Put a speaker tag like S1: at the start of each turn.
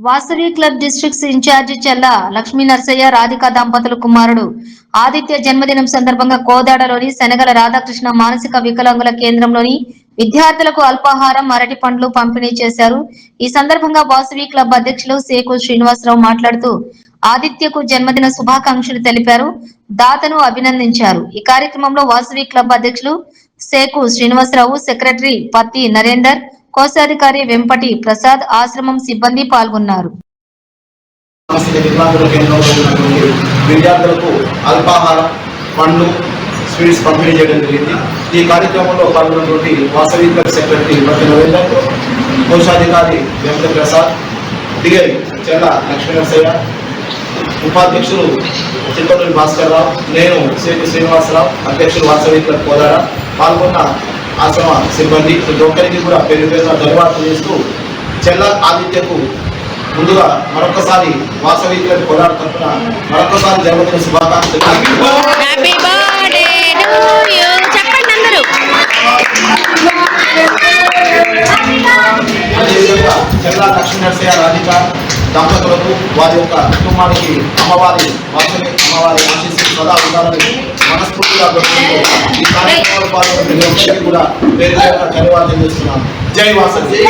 S1: Vasavi club districts incharge చెల్ల లక్ష్మీ నరసయ్య రాధిక దంపతుల కుమారుడు. ఆదిత్య జన్మదినం సందర్భంగా కోదాడలోని శనగల రాధాకృష్ణ మానసిక వికలాంగుల కేంద్రంలోని విద్యార్థులకు అల్పాహారం అరటి పండ్లు పంపిణీ చేశారు. ఈ సందర్భంగా వాసవి క్లబ్ అధ్యక్షులు సేకు శ్రీనివాసరావు మాట్లాడుతూ ఆదిత్యకు జన్మదిన శుభాకాంక్షలు తెలిపారు. దాతను అభినందించారు. ఈ కార్యక్రమంలో వాసవి క్లబ్ అధ్యక్షులు సేకు శ్రీనివాసరావు సెక్రటరీ పత్తి నరేందర్ కోశాధికారి వెంపటి ప్రసాద్ ఆశ్రమం సిబ్బంది పాల్గొన్నారు.
S2: విద్యార్థులకు అల్పాహారం పండ్లు స్వీట్స్ పంపిణీ చేయడం జరిగింది. ఈ కార్యక్రమంలో పాల్గొన్నటువంటి వాసవి సెక్రటరీ భక్తి నరేందర్ కోశాధికారి వెంకట ప్రసాద్ డిఐ చెల్ల లక్ష్మీనరసయ్య ఉపాధ్యక్షులు చిత్తూరు భాస్కర్ రావు నేను శ్రీ శ్రీనివాసరావు అధ్యక్షులు వాసవి క్లబ్ కోదాడ పాల్గొన్న ఆశ్రమ సిబ్బంది ప్రతి ఒక్కరికి కూడా పేరు పేరున ధన్యవాదాలు చేస్తూ చెల్ల ఆదిత్యకు ముందుగా మరొకసారి వాసవి కోదాడ తరఫున మరొకసారి జన్మదిన శుభాకాంక్షలు
S3: హ్యాపీ బర్త్డే టు యూ చెప్పండి అందరూ.
S2: అదేవిధంగా చెల్లా లక్ష్మీ నరసయ్య రాధిక దంపతులకు వారి యొక్క కుటుంబానికి అమ్మవారి వాసవి అమ్మవారి ఆశీస్సులు సదా ఉండాలని మనస్ఫూర్తిగా కోరుకుంటూ ఈ కార్యక్రమంలో పాల్గొన్న ప్రతి కూడా పేరు పేరున ధన్యవాదాలు చేస్తున్నాను జై వాసవి.